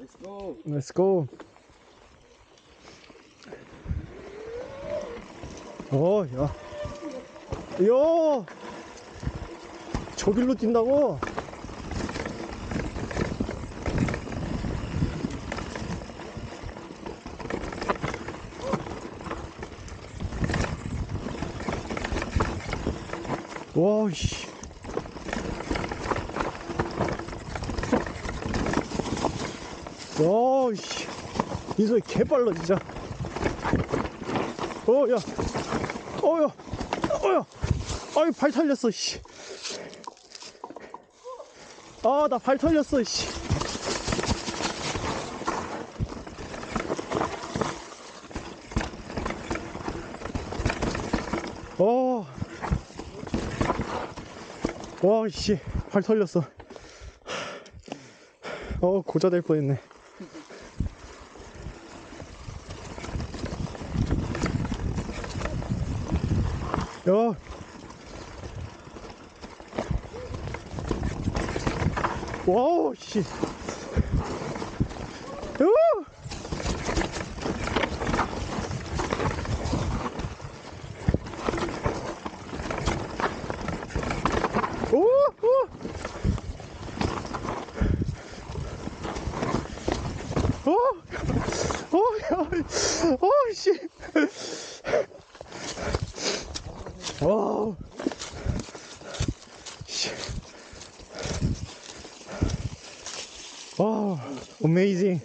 Let's go. Let's go. 어, 야. 야! 저길로 뛴다고? 와, 씨. 야, 씨. 이 소리 개빨라, 진짜. 어, 야. 어, 야. 어, 야. 아이, 발 털렸어, 씨. 아, 나 발 털렸어, 씨. 어. 와, 씨. 발 털렸어. 어, 고자 될 뻔했네. 야. 와우, 씨. 오. 어, 어, 야, 어, 씨. Oh. Oh, amazing.